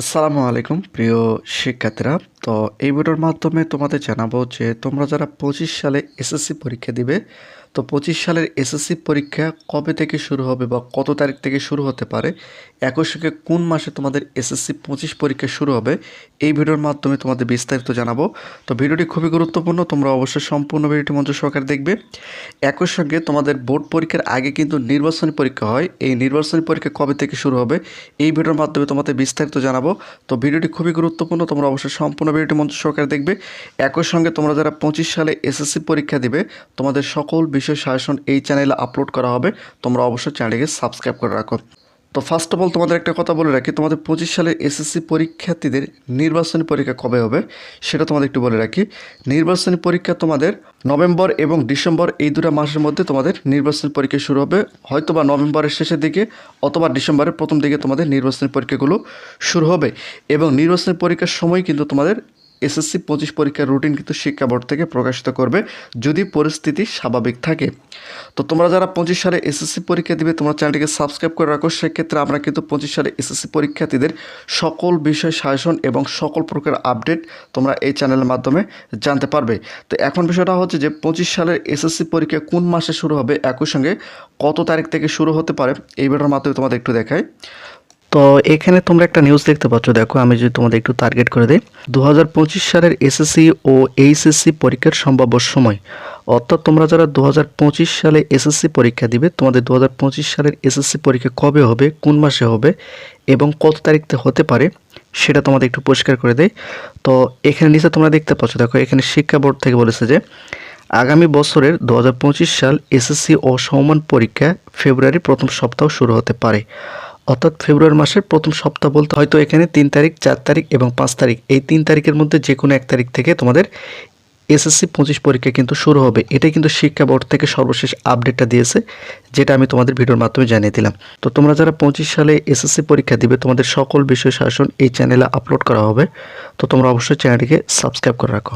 আসসালামু আলাইকুম, প্রিয় শিক্ষার্থীরা। তো এই ভিডিওর মাধ্যমে তোমাদের জানাব যে তোমরা যারা পঁচিশ সালে এসএসসি পরীক্ষা দিবে, তো পঁচিশ সালের এসএসসি পরীক্ষা কবে থেকে শুরু হবে বা কত তারিখ থেকে শুরু হতে পারে একই সঙ্গে কোন মাসে তোমাদের এসএসসি পঁচিশ পরীক্ষা শুরু হবে, এই ভিডিওর মাধ্যমে তোমাদের বিস্তারিত জানাব। তো ভিডিওটি খুবই গুরুত্বপূর্ণ, তোমরা অবশ্যই সম্পূর্ণ ভিডিওটি মঞ্চ সহকারে দেখবে। একই সঙ্গে তোমাদের বোর্ড পরীক্ষার আগে কিন্তু নির্বাচনী পরীক্ষা হয়, এই নির্বাচনী পরীক্ষা কবে থেকে শুরু হবে, এই ভিডিওর মাধ্যমে তোমাদের বিস্তারিত জানাব। তো ভিডিওটি খুবই গুরুত্বপূর্ণ, তোমরা অবশ্যই সম্পূর্ণ ভিডিওটি মন্ত্র সহকারে দেখবে। একই সঙ্গে তোমরা যারা পঁচিশ সালে এসএসসি পরীক্ষা দিবে, তোমাদের সকল বিষয় শাসন এই চ্যানেলে আপলোড করা হবে। তোমরা অবশ্যই চ্যানেলকে সাবস্ক্রাইব করে রাখো। তো ফার্স্ট অফ অল তোমাদের একটা কথা বলে রাখি, তোমাদের পঁচিশ সালের এসএসসি পরীক্ষার্থীদের নির্বাচনী পরীক্ষা কবে হবে সেটা তোমাদের একটু বলে রাখি। নির্বাচনী পরীক্ষা তোমাদের নভেম্বর এবং ডিসেম্বর এই দুটো মাসের মধ্যে তোমাদের নির্বাচনী পরীক্ষা শুরু হবে। হয়তো বা নভেম্বরের শেষের দিকে অথবা ডিসেম্বরের প্রথম দিকে তোমাদের নির্বাচনী পরীক্ষাগুলো শুরু হবে এবং নির্বাচনী পরীক্ষার সময় কিন্তু তোমাদের এসএসসি পঁচিশ পরীক্ষার রুটিন কিন্তু শিক্ষা বোর্ড থেকে প্রকাশিত করবে যদি পরিস্থিতি স্বাভাবিক থাকে। তো তোমরা যারা পঁচিশ সালে এসএসসি পরীক্ষা দিবে, তোমরা চ্যানেলটিকে সাবস্ক্রাইব করে রাখো। সেক্ষেত্রে আমরা কিন্তু পঁচিশ সালে এসএসসি পরীক্ষার্থীদের সকল বিষয় শাসন এবং সকল প্রকার আপডেট তোমরা এই চ্যানেলের মাধ্যমে জানতে পারবে। তো এখন বিষয়টা হচ্ছে যে পঁচিশ সালের এসএসসি পরীক্ষা কোন মাসে শুরু হবে, একই সঙ্গে কত তারিখ থেকে শুরু হতে পারে, এই ভিডিওর মাধ্যমে তোমাদের একটু দেখাই। তো এখানে তোমরা একটা নিউজ দেখতে পাচ্ছ। দেখো, আমি যদি তোমাদের একটু টার্গেট করে দিই। দু সালের এসএসসি ও এইচএসসি পরীক্ষার সম্ভাব্য সময়। অর্থাৎ তোমরা যারা দু হাজার পঁচিশ সালে এসএসসি পরীক্ষা দিবে, তোমাদের দু হাজার পঁচিশ সালের এসএসসি পরীক্ষা কবে হবে, কোন মাসে হবে এবং কত তারিখতে হতে পারে, সেটা তোমাদের একটু পরিষ্কার করে দেয় তো এখানে নিচে তোমরা দেখতে পাচ্ছ, দেখো, এখানে শিক্ষা বোর্ড থেকে বলেছে যে, আগামী বছরের দু হাজার পঁচিশ সাল এসএসসি ও পরীক্ষা ফেব্রুয়ারি প্রথম সপ্তাহ শুরু হতে পারে। অর্থাৎ ফেব্রুয়ারি মাসের প্রথম সপ্তাহ বলতে হয়তো এখানে তিন তারিখ, চার তারিখ এবং পাঁচ তারিখ। এই তিন তারিখের মধ্যে যে কোনো এক তারিখ থেকে তোমাদের এসএসসি পঁচিশ পরীক্ষা কিন্তু শুরু হবে। এটাই কিন্তু শিক্ষা বোর্ড থেকে সর্বশেষ আপডেটটা দিয়েছে, যেটা আমি তোমাদের ভিডিওর মাধ্যমে জানিয়ে দিলাম। তো তোমরা যারা পঁচিশ সালে এসএসসি পরীক্ষা দিবে, তোমাদের সকল বিষয় শাসন এই চ্যানেলে আপলোড করা হবে। তো তোমরা অবশ্যই চ্যানেলটিকে সাবস্ক্রাইব করে রাখো।